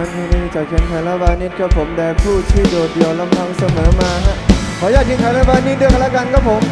ั้นที่นี่จาเขียนไทยละวานิดก็ผมแด่ผู้ที่โดดเดี่ยวลำพังเสมอมาฮะขออนุญาตยิงไทยละบานิดด้วยกันละกันก็ผม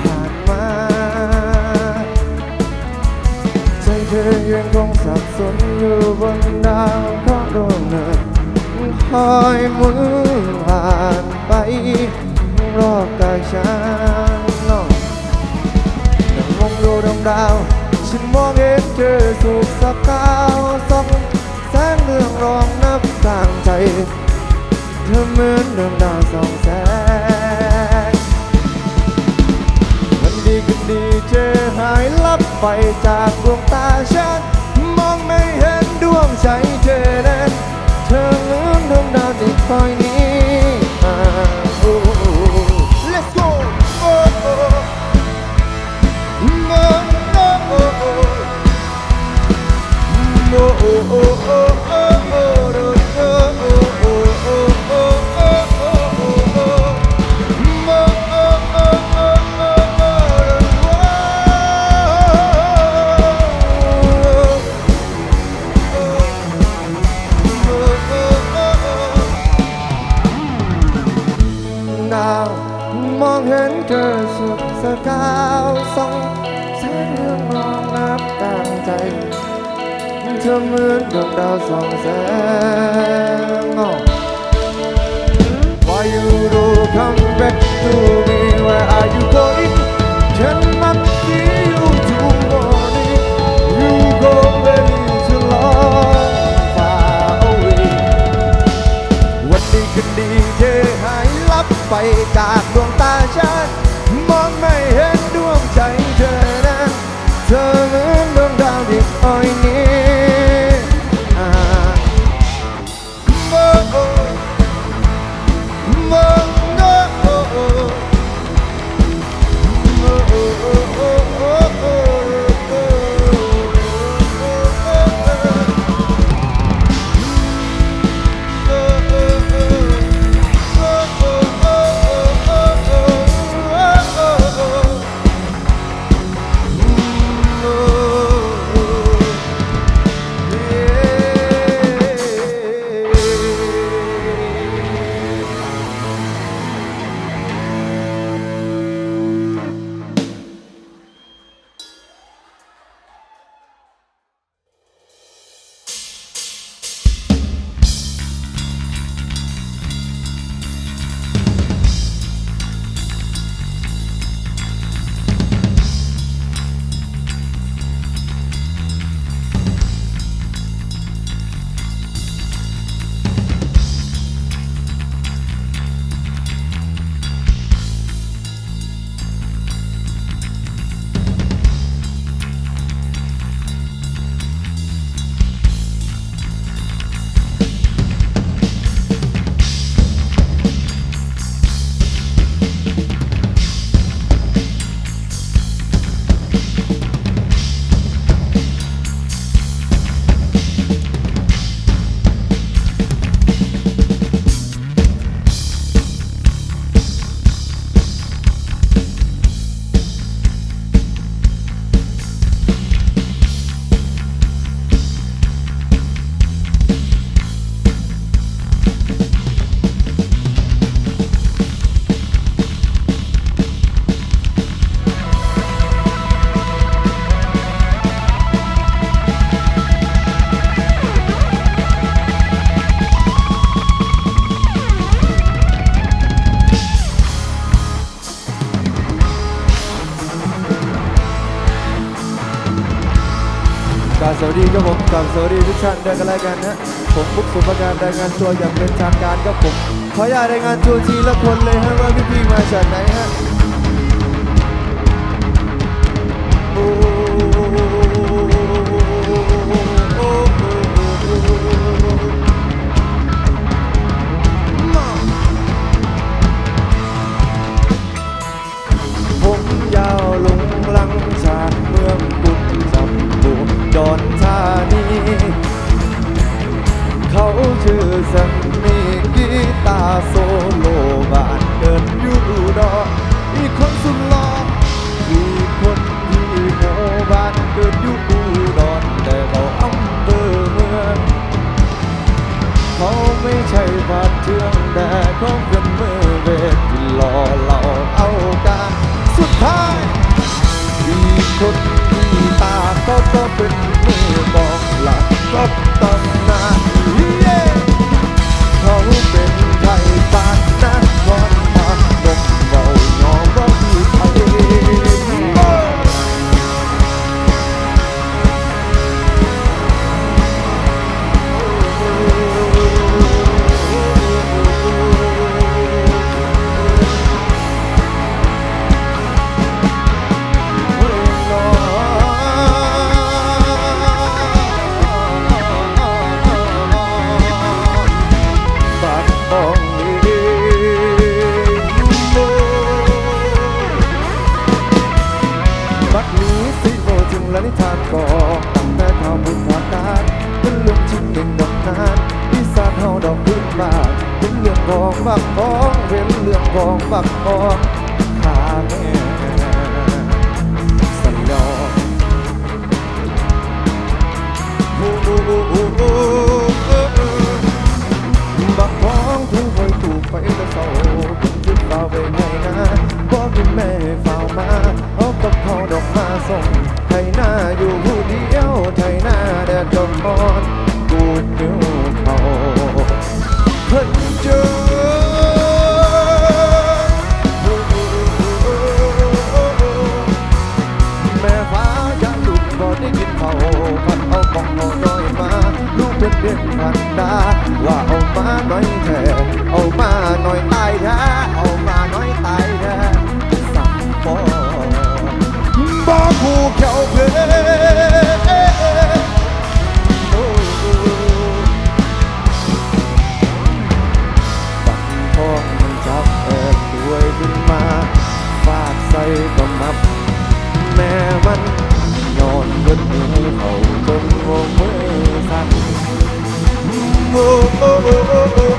ผ่านมาใจเธอยังคงสับสนอยู่บนดาวเพของดวงเนินคอยมุนผ่านไปรอบกายฉันนอกแต่มองดูดวงดาวฉันมองเห็นเธอสูบสักกาวส่องแสงเรืองรองนับสร้างใจ เธอเหมือนดวงดาวสองแสน เธอหายลับไปจากดวงตาฉัน มองไม่เห็นดวงใจเธอนั้นเธอลืมดวงดาวที่คอยนี้ Let's go ชั่นด้วกันแล้วกันนะผมบุ๊กสุภการรายงานตัวอย่างเป็นทางการก็ผมขออยากรายงานตัวทีละคนเลยฮะว่าพี่ๆมาจากไหนฮะ เรื่องแต่ของกันเมื่อเวทที่หล่อเราเอาการสุดท้ายมีคนมีตาก็ต้องเป็นมือบอกหลักก็ต้อง เฝ้ามาเอากับเขาดอกมาส่งไทยหน้าอยู่ผู้เดียวไทยหน้าแดดจมมอนกูนิ้วเขาเพิ่นเจอได้กินเขาพันเอาของเอาน้อยมา ลูกเป็นเด็กพันดาว่าเอามาหน่อยแท้เอามาหน่อยตายแท้ theo về, Bằng phong mình chắc em đuôi vinh ma Phạt say vào mắt mẹ văn. Nhọn vứt hậu cơn ngô mơ sắt Oh, oh, oh, oh, oh.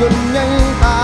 ยนต์ยังตา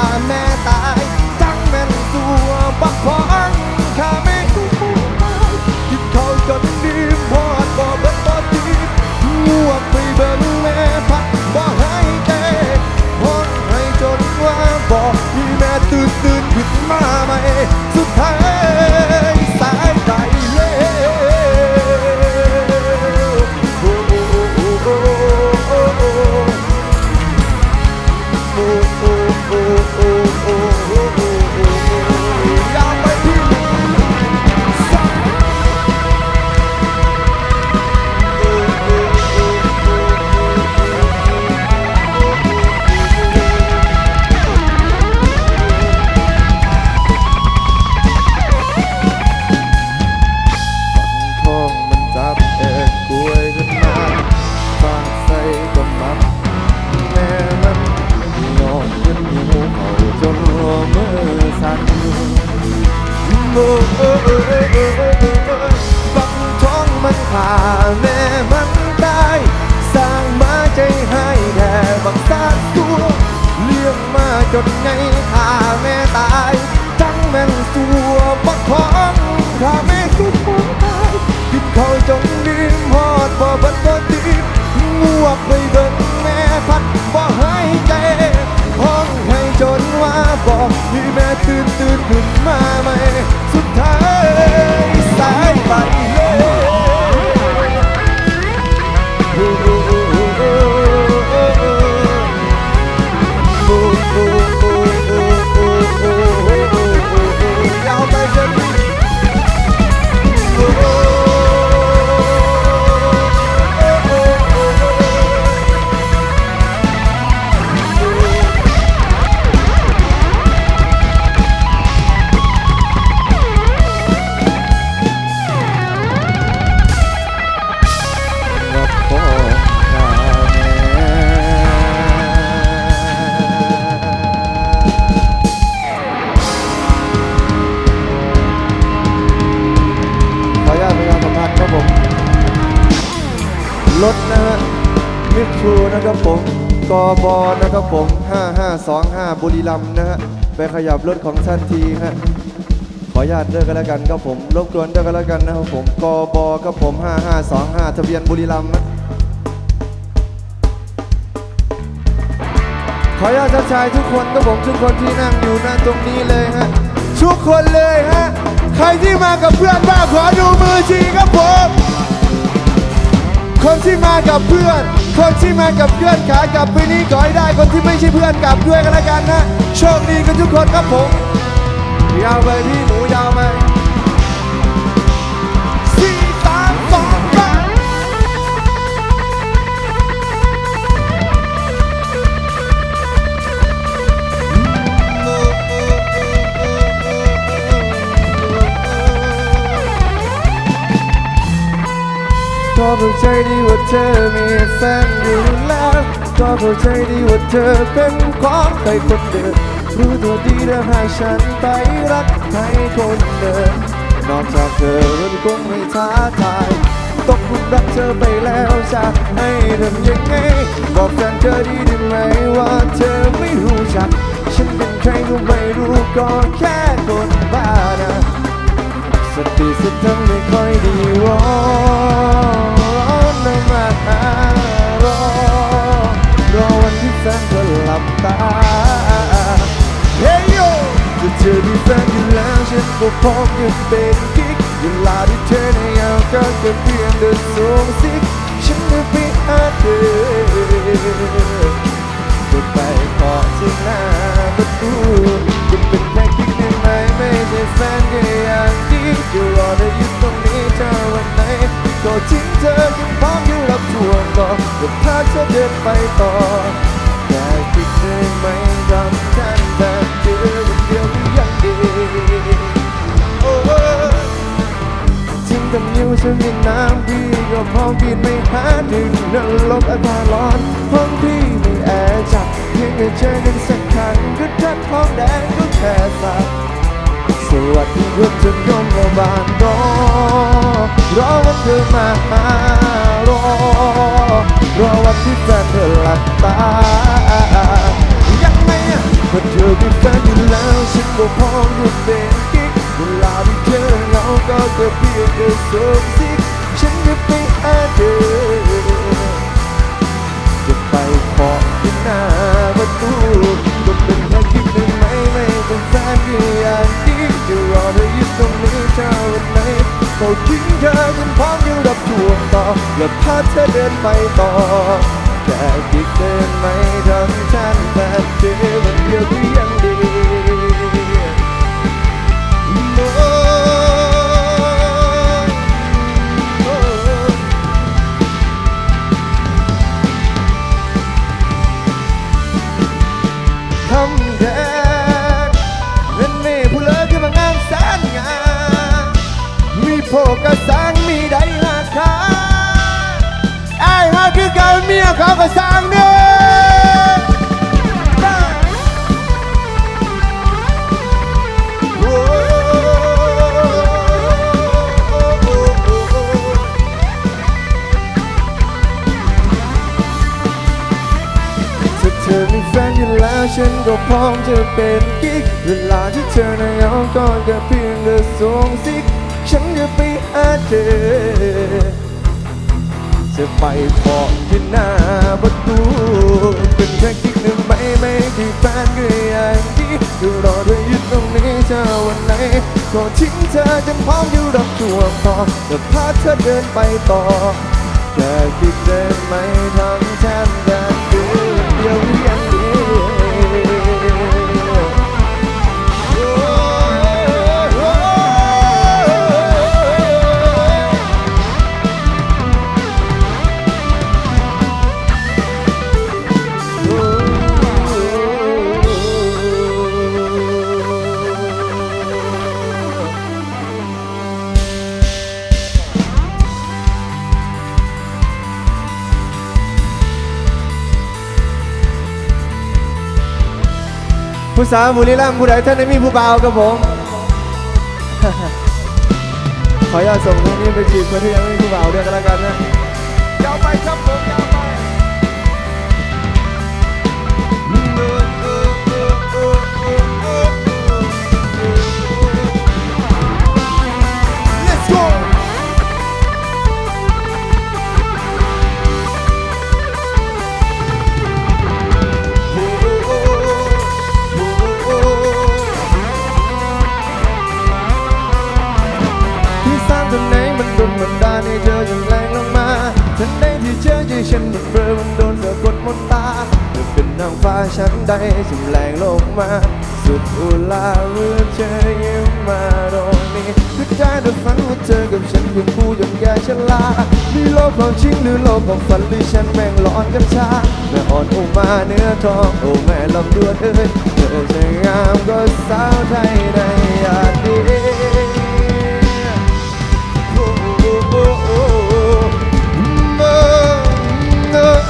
525 บุรีรัมย์นะฮะไปขยับรถของท่านทีฮะขออนุญาตด้วยกันแล้วกันครับผมรบกวนด้วยกันแล้วกันนะครับผมกบครับผม 5525 ทะเบียนบุรีรัมย์ขออนุญาตชายทุกคนครับผมทุกคนที่นั่งอยู่นั่นตรงนี้เลยฮะทุกคนเลยฮะใครที่มากับเพื่อนบ้างขอดูมือทีครับผมคนที่มากับเพื่อน คนที่มากับเพื่อนขากลับไปนี้ขอให้ได้คนที่ไม่ใช่เพื่อนกลับด้วยกันละกันนะ โชคดีกันทุกคนครับผมยาวไปพี่หนูยาว ก็เข้าใจดีว่าเธอมีแฟนอยู่แล้วก็เข้าใจดีว่าเธอเป็นของใครคนเดิมรู้ตัวดีแล้วให้ฉันไปรักใครคนเดิมนอกจากเธอมันคงไม่ท้าทายตกหลุมรักเธอไปแล้วจะให้ทำยังไง บอกแฟนเธอดีได้ไหมว่าเธอไม่รู้จัก ฉันเป็นใครก็ไม่รู้ก็แค่คนบ้านะ สติสตังไม่ค่อยดีวอนนะมารอรอวันที่แฟนเธอหลับตาเฮ้ยโยจะเจอที่แฟนอยู่แล้วฉันก็พร้อมจะเป็นกิ๊กเวลาที่เธอในยามก็แค่เพียงเดินส่งสิฉันจะไปหาเธอจะไปขอที่หน้าประตู จะพาเธอเดินไปต่อแค่คิดได้ไหมทำฉันแบบเจอวันเดียวยังดีโอ้ทิ้งกันอยู่ฉันมีน้ำพี่ก็พร้อมกินไม่หาดึงนรกอากาศร้อนห้องพี่ไม่แอร์จัดเพียงได้เจอกันสักครั้งก็ทักท้องแดงก็แค่สักสวัสดีเพื่อนจนยมมาบานรอรอวันเธอมาหารอ รอวันที่แฟนเธอหลับตายังไงอะเมื่อเธอเป็นแฟนอยู่แล้วฉันก็พร้อมจะเป็นกิ๊กเวลาที่เธอเหงาก็แค่เพียงแค่ส่งสิกฉันจะไปหาเธอจะไปขอที่หน้าประตูก็เป็นแค่คิดได้ไหมไม่เป็นแฟนก็อย่างที่จะรอเธออยู่ตรงนี้เท่าวันไหนก็ทิ้งเธอจนพร้อมอยู่ และพาเธอเดินไปต่อแค่คิดได้ไหมทำฉันแบบเจอวันเดียวก็ยังดีโอ้ทำแดงเล่นเมผู้เลิกขึ้นมางานแสนงานมีโพกระสั รเมียเขาก็สั่งเด้โอ้ถ้าเธอมีแฟนอยู่แล้วฉันก็พร้อมจะเป็นกิ๊กเวลาที่เธอในยองก็แค่เพียงเดินส่งสิกฉันจะไปหาเธอ จะไปขอที่หน้าประตูเป็นแค่คิดหนึ่งไม่ไม่ที่แฟนก็อย่างดีอยู่รอเธออยู่ตรงนี้เธอวันไหนก็ทิ้งเธอจนพร้อมอยู่รับช่วงต่อจะพาเธอเดินไปต่อแค่คิดได้ไหมทำแทนแดนดี สาวบุรีรัมย์ผู้ใดท่านได้มีผู้บ่าวกับผม ขออนุญาตส่งตรงนี้ไปจีบคนที่ยังไม่มีผู้บ่าวด้วยกันแล้วกันนะยาวไปครับผม ฉันมันเริ่มโดนสะกดมนตาเธอเป็นนางฟ้าชั้นใดจำแรงลงมา สุดอุลาเมื่อเธอยิ้มมาตรงนี้ก็ได้แต่ฝันว่าเธอกับฉันเป็นคู่ยนแก่ชลามีโลกของจริงหรือโลกของฝันหรือฉันแม่งหลอนกันชาแม่อ่อนโอมาเนื้อทองโอ้แม่ลำดวนเอ้ยเธอจะงามก็สาวไทยในอดี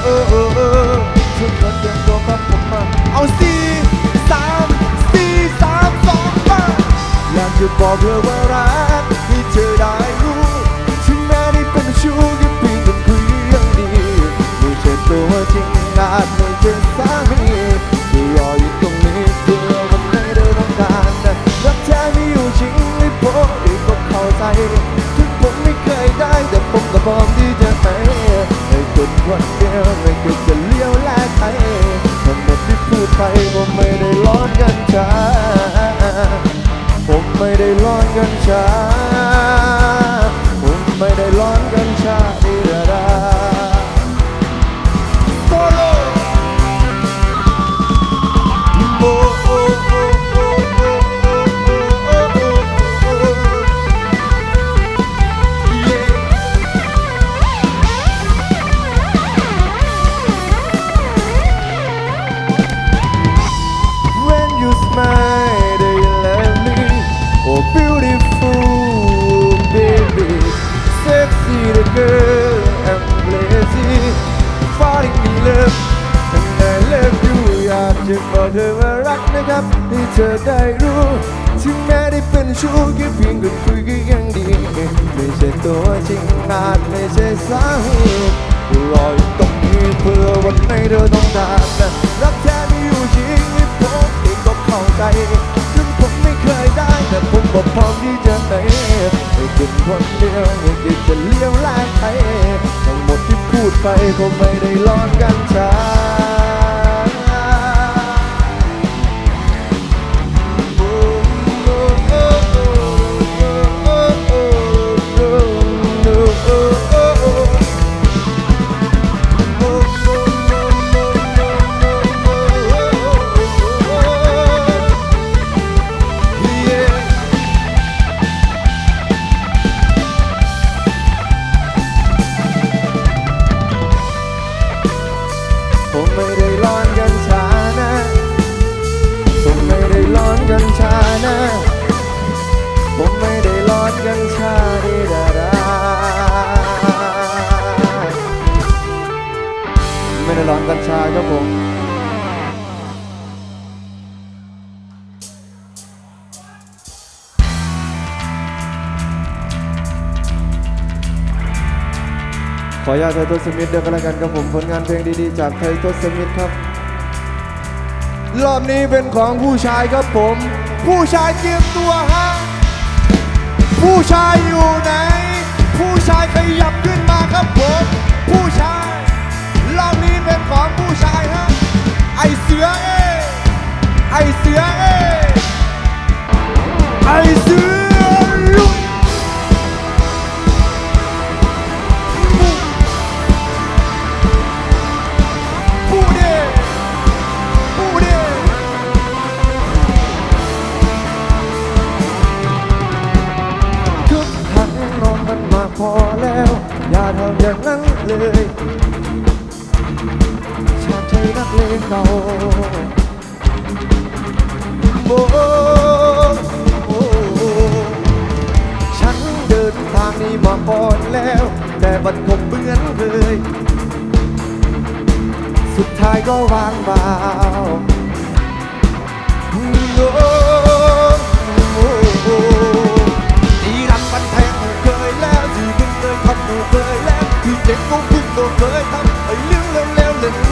โอ้โอ้โอ้โอ้ทุกคนเตรียมตัวครับผมมาเอาสี่สามสี่สามสองมาอยากจะบอกเธอว่ารัก กันชา เธอได้รู้ถึงแม้ได้เป็นชู้แค่เพียงกันคุยก็ยังดี ไม่ใช่ตัวจริงอาจไม่ใช่สาเหตุรออยู่ตรงนี้เพื่อวันไหนเธอต้องการนะรักแท้ไม่อยู่จริงให้ผมเองก็เข้าใจถึงผมไม่เคยได้แต่ผมก็พร้อมที่จะไหนให้เป็นคนเดียวไม่คิดจะเลี้ยวแลกใครทั้งหมดที่พูดไปผมไม่ได้ร้อนกันชาาไทยทศมิตรเดียวกันแล้วกันครับผมผลงานเพลงดีๆ จากไทยทศมิตรครับ รอบนี้เป็นของผู้ชายครับผม ผู้ชายเตรียมตัวฮะผู้ชายอยู่ไหน ผู้ชายขยับขึ้นมาครับผม ผู้ชายรอบนี้เป็นของผู้ชายฮะไอเสือเอไอเสือเอ อย่างนั้นเลยชาติใจนักเลงเก่าโอ้โอ้ฉันเดินทางนี้มาก่อนแล้ว แต่บัดผมเหมือนเคยสุดท้ายก็วางเบาโ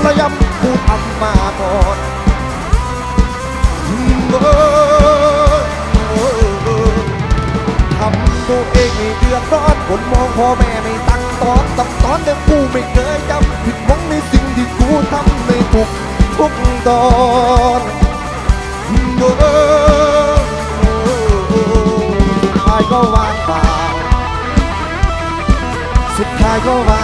ร็วๆเล่นระยำกูทำมาก่อนทำตัวเองให้เดือดร้อนคนมองพ่อแม่ไม่ตั้งตอนตั้งตอนแต่กูไม่เคยจำผิดหวังในสิ่งที่กูทำในทุกทุกตอนโอ้โหสุดท้ายก็วางเปล่าสุดท้ายก็วาง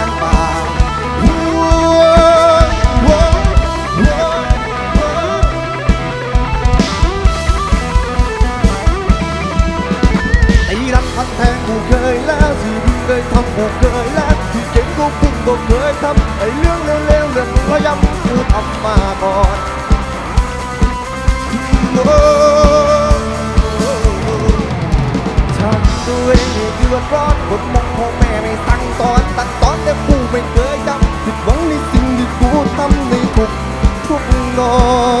บ่เคยและที่เก่งก็เพิ่งบ่เคยทำไอ้เรื่องเลวๆเรื่องพยายามกูทำมาก่อนโอ้ฉันตัวเองนี่เดือดร้อนคนมองพ่อแม่ไม่สั่งสอนตัดตอนแต่กูไม่เคยจำผิดหวังในสิ่งที่กูทำในทุกทุกนอน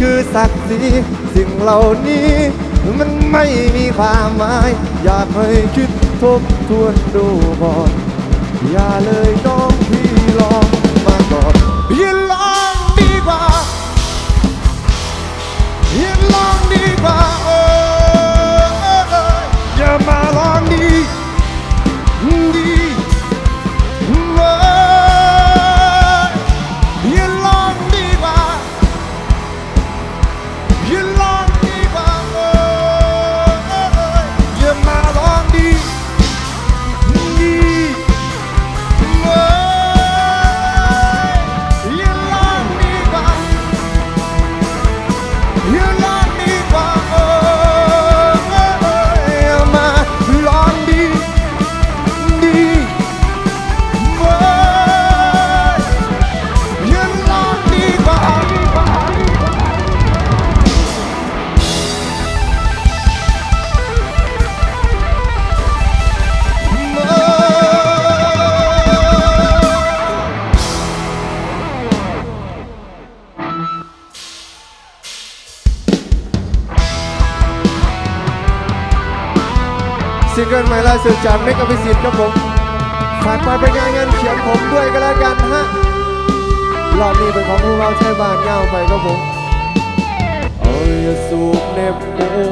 คือศักดิ์ศรีสิ่งเหล่านี้ มันไม่มีความหมาย อยากให้คิดทบทวนดูก่อน อย่าเลยน้องพี่ลองมาก่อนย่าลองดีกว่าย่าลองดีกว่า สุดจากเมกะพิสิทธิ์ครับผมฝากไปเป็นงานเงินเขียนผมด้วยก็แล้วกันฮะรอบนี้เป็นของพวกเราใช้บ้านเงาไปครับผมเอาอย่าสูบเน็บหู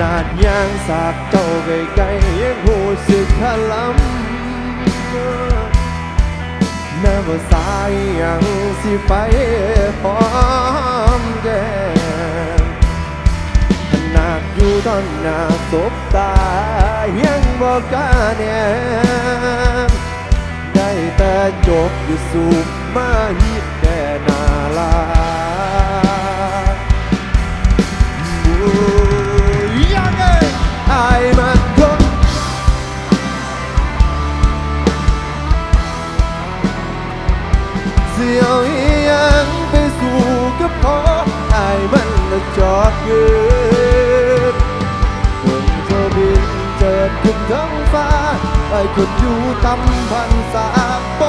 นาดยางสากเจ้าไกลๆยังหูสึกพลัมแม้ว่าสายยังสิไปพร้อมแก้มขนาดอยู่ตอนหน้าสบตายังบอกกล้าแนมได้แต่จบอยู่สูบมาฮิ เสียวอีหยังไปสู่กับพอไอ้มันละจอดยืนบนเธอบินเจิดขึ้นท้องฟ้าไอ้คนอยู่ตำพันสาบ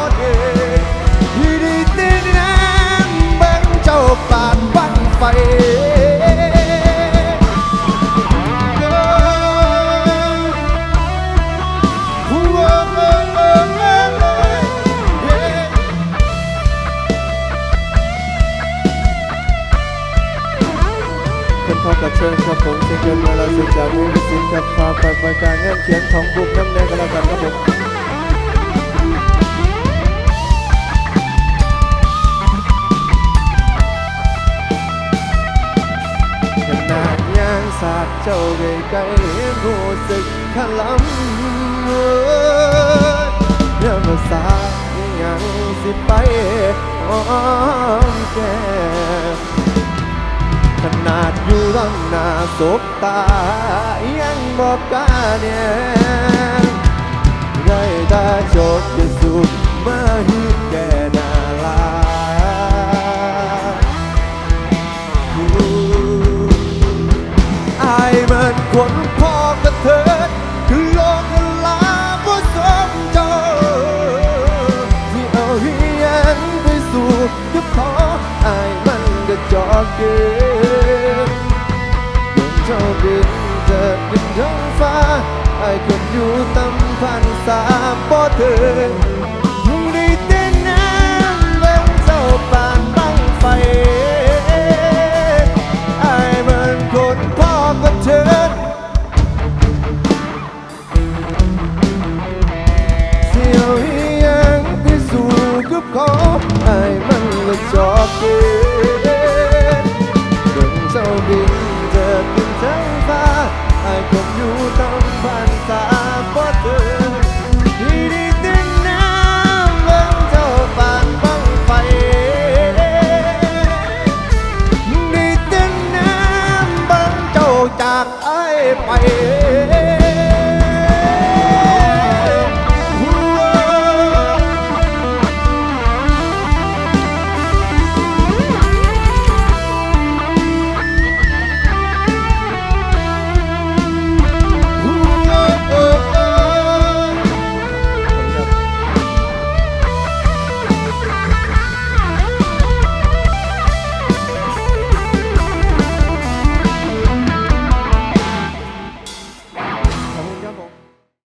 เนี่ยไรตาจดจสุดมหิแสามบ่ถึงได้แต่น้ำลงเจ้าปานตั้งไฟไอ้มันคนพ่อก็เชิญเสียวยังที่สู่กับเขาไอมันละจอบกู